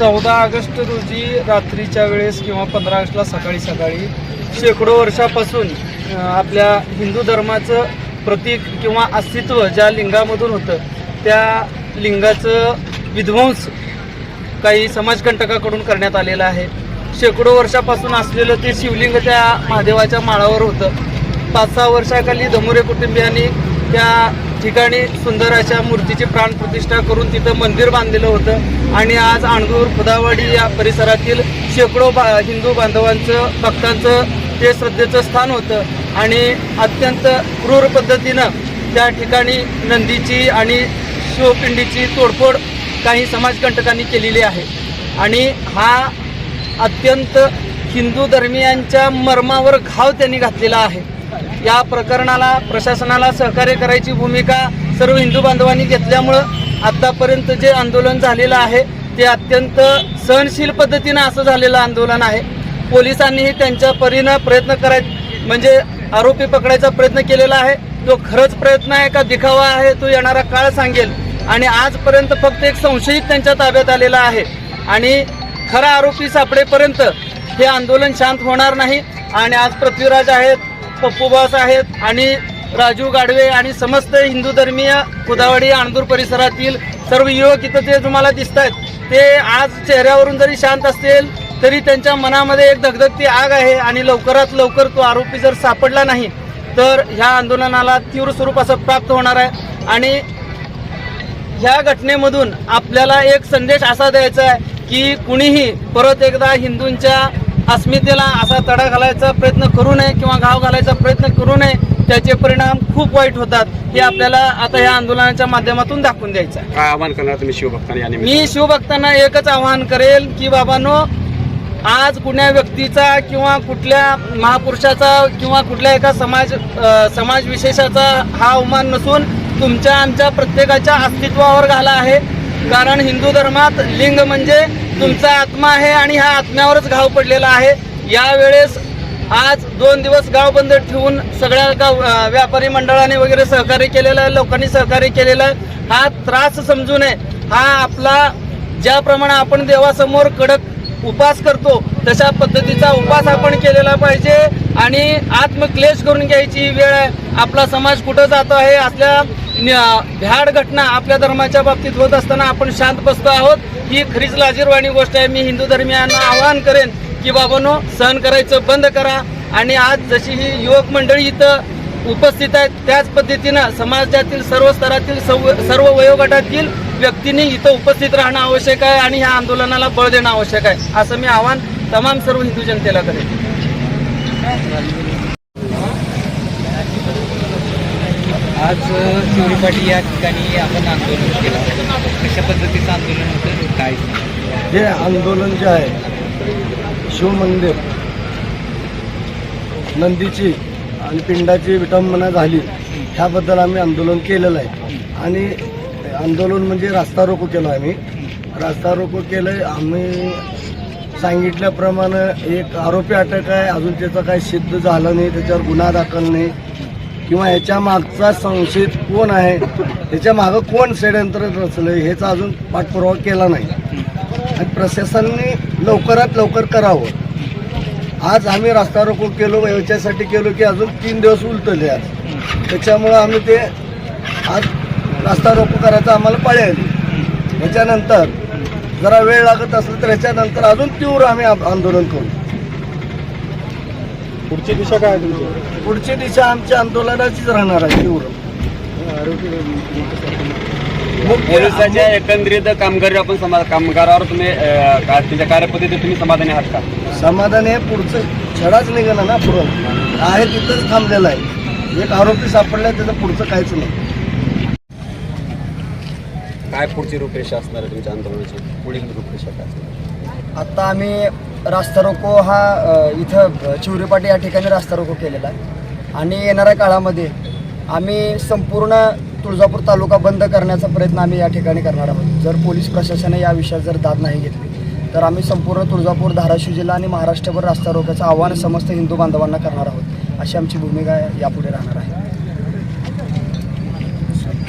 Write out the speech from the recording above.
चौदा ऑगस्ट रोजी रात्रीच्या वेळेस किंवा पंधरा ऑगस्टला सकाळी सकाळी शेकडो वर्षापासून आपल्या हिंदू धर्माचं प्रतीक किंवा अस्तित्व ज्या लिंगामधून होतं त्या लिंगाचं विध्वंस काही समाजकंटकाकडून करण्यात आलेलं आहे. शेकडो वर्षापासून असलेलं ते शिवलिंग त्या महादेवाच्या माळावर होतं. पाच सहा वर्षाखाली धमुरे कुटुंबियांनी त्या ठिकाणी सुंदर अशा मूर्तीची प्राणप्रतिष्ठा करून तिथं मंदिर बांधलेलं होतं. आणि आज आणगूर खुदावाडी या परिसरातील शेकडो बा हिंदू बांधवांचं भक्तांचं ते श्रद्धेचं स्थान होतं. आणि अत्यंत क्रूर पद्धतीनं त्या ठिकाणी नंदीची आणि शिवपिंडीची तोडफोड काही समाजकंटकांनी केलेली आहे. आणि हा अत्यंत हिंदू धर्मियांच्या मर्मावर घाव त्यांनी घातलेला आहे. या प्रकरणाला प्रशासनाला सहकार्य करायची भूमिका सर्व हिंदू बांधवांनी घेतल्यामुळं आत्तापर्यंत जे आंदोलन झालेलं आहे ते अत्यंत सहनशील पद्धतीनं असं झालेलं आंदोलन आहे. पोलिसांनीही त्यांच्या परीनं प्रयत्न कराय म्हणजे आरोपी पकडायचा प्रयत्न केलेला आहे. तो खरंच प्रयत्न आहे का दिखावा आहे तो येणारा काळ सांगेल. आणि आजपर्यंत फक्त एक संशयित त्यांच्या ताब्यात आलेला आहे. आणि खरा आरोपी सापडेपर्यंत हे आंदोलन शांत होणार नाही. आणि आज पृथ्वीराज आहेत पप्पूबास आहेत आणि राजू गाडवे आणि समस्त हिंदू धर्मीय कुदावाडी आणदूर परिसरातील सर्व युवक इथं जे तुम्हाला दिसत आहेत ते आज चेहऱ्यावरून जरी शांत असतील तरी त्यांच्या मनामध्ये एक धगधगती आग आहे आणि लवकरात लवकर तो आरोपी जर सापडला नाही तर ह्या आंदोलनाला तीव्र स्वरूप असं प्राप्त होणार आहे. आणि ह्या घटनेमधून आपल्याला एक संदेश असा द्यायचा आहे की कुणीही परत एकदा हिंदूंच्या अस्मितेला असा तडा घालायचा प्रयत्न करू नये किंवा घाव घालायचा प्रयत्न करू नये त्याचे परिणाम खूप वाईट होतात हे आपल्याला आता या आंदोलनाच्या माध्यमातून दाखवून द्यायचं काय आवाहन करणार तुम्ही शिवभक्तांना? मी शिवभक्तांना एकच आवाहन करेल की बाबांनो आज कुण्या व्यक्तीचा किंवा कुठल्या महापुरुषाचा किंवा कुठल्या एका समाज समाज विशेषाचा हा अवमान नसून तुमच्या आमच्या प्रत्येकाच्या अस्तित्वावर घाला आहे कारण हिंदू धर्मात लिंग म्हणजे तुमचा आत्मा आहे आणि ह्या आत्म्यावरच घाव पडलेला आहे. यावेळेस आज दोन दिवस गाव बंद ठेवून सगळ्या गाव व्यापारी मंडळाने वगैरे सहकार्य केलेलं आहे लोकांनी सहकार्य केलेलं आहे हा त्रास समजू नये. हा आपला ज्याप्रमाणे आपण देवासमोर कडक उपास करतो तशा पद्धतीचा उपास आपण केलेला पाहिजे आणि आत्मक्लेश करून घ्यायची वेळ आहे. आपला समाज कुठं जातो आहे असल्या भ्याड घटना आपल्या धर्माच्या बाबतीत होत असताना आपण शांत बसतो आहोत. ही खरीच लाजीरवाणी गोष्ट आहे. मी हिंदू धर्मियांना आवाहन करेन की बाबांनो सहन करायचं बंद करा. आणि आज जशी ही युवक मंडळी इथं उपस्थित आहेत त्याच पद्धतीनं समाजातील सर्व स्तरातील सर्व सर्व वयोगटातील व्यक्तींनी इथं उपस्थित राहणं आवश्यक आहे आणि ह्या आंदोलनाला बळ देणं आवश्यक आहे असं मी आवाहन तमाम सर्व हिंदू जनतेला करेन. आज शिवरीपाटी या ठिकाणी आपण आंदोलन केलं. कशा पद्धतीचं आंदोलन होतं? हे आंदोलन जे आहे शिवमंदिर नंदीची आणि पिंडाची विटंबना झाली ह्याबद्दल आम्ही आंदोलन केलेलं आहे. आणि आंदोलन म्हणजे रास्ता रोको केलं आम्ही. रास्ता रोको केलं आहे आम्ही सांगितल्याप्रमाणे एक आरोपी अटक आहे. अजून त्याचं काही सिद्ध झालं नाही. त्याच्यावर गुन्हा दाखल नाही. किंवा ह्याच्या मागचा संशयित कोण आहे? त्याच्या मागं कोण षडयंत्र रचलं ह्याचा अजून पाठपुरावा केला नाही. आणि प्रशासनाने लवकरात लवकर करावं. आज आम्ही रस्ता रोको केलो याच्यासाठी केलो की अजून तीन दिवस उलटले आज. त्याच्यामुळं आम्ही ते आज रस्ता रोको करायचं आम्हाला पाळी आली त्याच्यानंतर जरा वेळ लागत असलं तर ह्याच्यानंतर अजून तीव्र आम्ही आंदोलन करू. पुढची दिशा काय पुढची दिशा आमच्या आंदोलनाचीच राहणार आहे तीव्र. पोलिसांच्या एकंदरीत कामगार आपण समाज कामगारावर तुम्ही त्यांच्या कार्यपद्धतीत तुम्ही समाधानी आहात का? समाधान हे पुढचं छडाच निघाला ना पुढं. आहे तिथंच थांबलेलं आहे. एक आरोपी सापडला त्याचं पुढचं काहीच नाही. काय पुढची रूपरेषा असणार आहे तुमच्या आंदोलनाची? पुढील रूपरेषा काय असणार? आत्ता आम्ही रास्ता रोको हा अ, इथं चिवरीपाटी या ठिकाणी रास्ता रोको केलेला आहे. आणि येणाऱ्या काळामध्ये आम्ही संपूर्ण तुळजापूर तालुका बंद करण्याचा प्रयत्न आम्ही या ठिकाणी करणार आहोत. जर पोलीस प्रशासनाने या विषयात जर दाद नाही घेतली तर आम्ही संपूर्ण तुळजापूर धाराशिव जिल्हा आणि महाराष्ट्रभर रास्ता रोखायचं आव्हान समस्त हिंदू बांधवांना करणार आहोत. अशी आमची भूमिका यापुढे राहणार आहे.